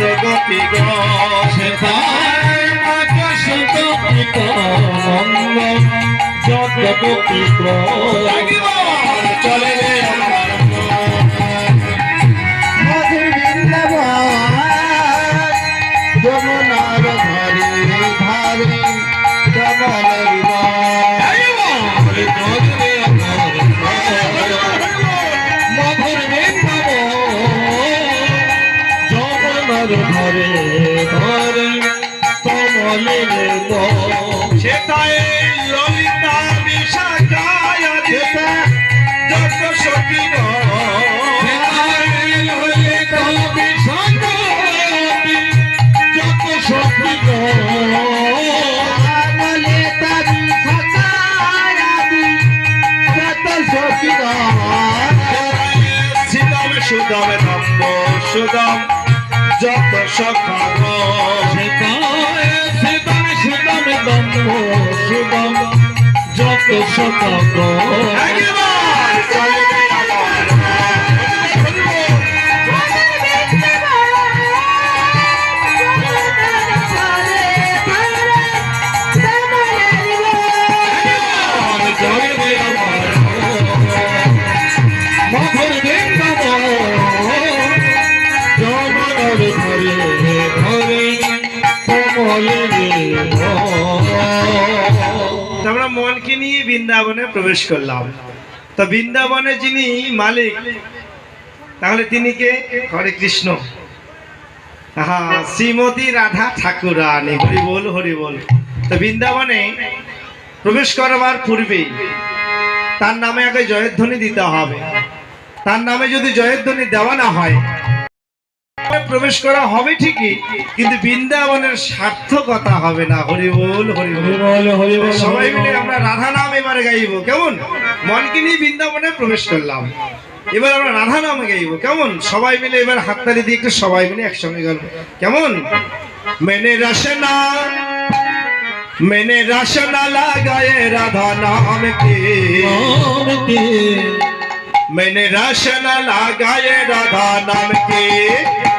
গোপী গো ধারে ধারে কমলের সেটাই ললিতা বিশাখায় যত সখী গো যত শক্তি আমলে তারি সকায়াদি যত শক্তি সিদম সুদম সুদম যত সখা গো যত শতক একবার চলে আমরা মনকে নিয়ে বৃন্দাবনে প্রবেশ করলাম। তো বৃন্দাবনে যিনি মালিক, তাহলে তিনি কে? হরে কৃষ্ণ। হ্যাঁ শ্রীমতী রাধা ঠাকুরানী, হরি বল হরি বল। তো বৃন্দাবনে প্রবেশ করবার পূর্বেই তার নামে আগে জয়ধ্বনি দিতে হবে। তার নামে যদি জয়ধ্বনি দেওয়া না হয় প্রবেশ করা হবে ঠিকই কিন্তু বৃন্দাবনের সার্থকতা হবে না হরি বল হরি বল বল হরি বল সবাই মিলে আমরা রাধা নাম এবারে গাইবো কেমন মনকে নিয়ে বৃন্দাবনে প্রবেশ করলাম এবার আমরা রাধা নামে গাইবো কেমন সবাই মিলে এবার হাততালি দিয়ে একটু সবাই মিলে একসঙ্গে গাইবো কেমন মেনে রসনা মেনে রসনা লাগায়ে রাধা নাম কে मैंने रसन लगाए राधा नाम के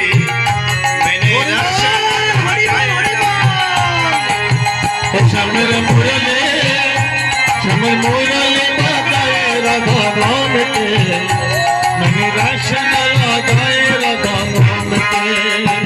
રામ રામ રામ રામ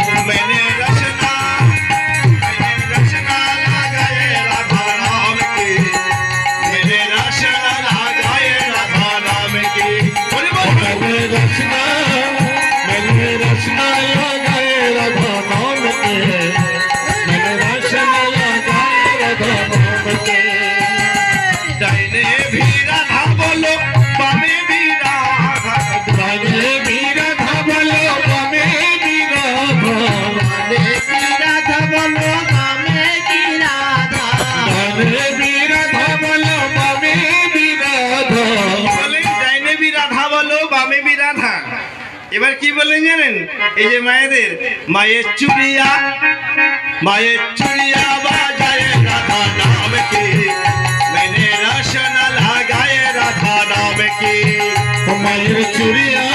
এবার কি বললেন জানেন? এই যে মায়েদের, মায়ের চুরিয়া মায়ের চুরিয়া বাজায় রাধা নাম চুরিয়া চুরিয়া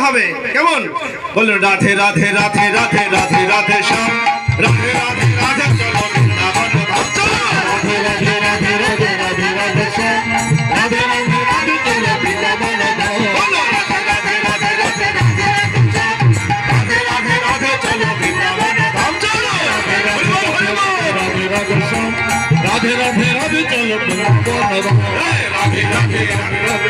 হবে কেমন বলুন রাধে রাধে রাধে রাধে রাধে রাধে শ্যাম রাধে রাধে রাধে চলো রাধে রাধে রাধে রাধে রাধে রাধে শ্যাম রাধে চলো রাধে রাধে রাধে রাধে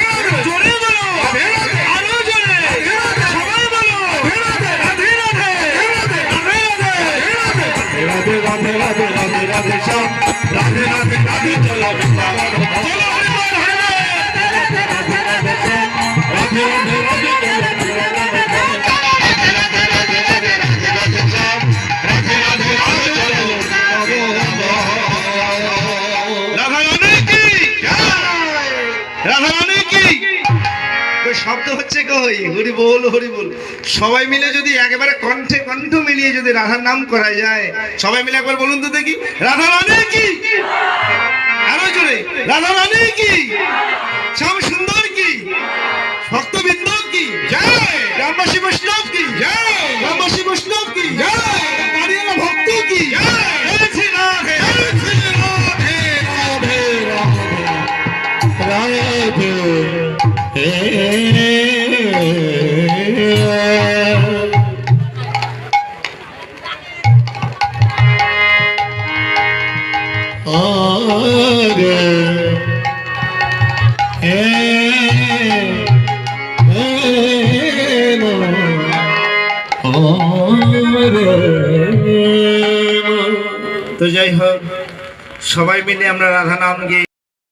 কি? শব্দ হচ্ছে কই হরি বল হরি বল। সবাই মিলে যদি একেবারে কণ্ঠে কণ্ঠ মিলিয়ে যদি রাধার নাম করা যায়, সবাই মিলে একবার বলুন তো দেখি। রাধা রানী কি? আরও জোরে। রাধা রানী কি? তো যাই হোক সবাই মিলে আমরা রাধা নাম গিয়ে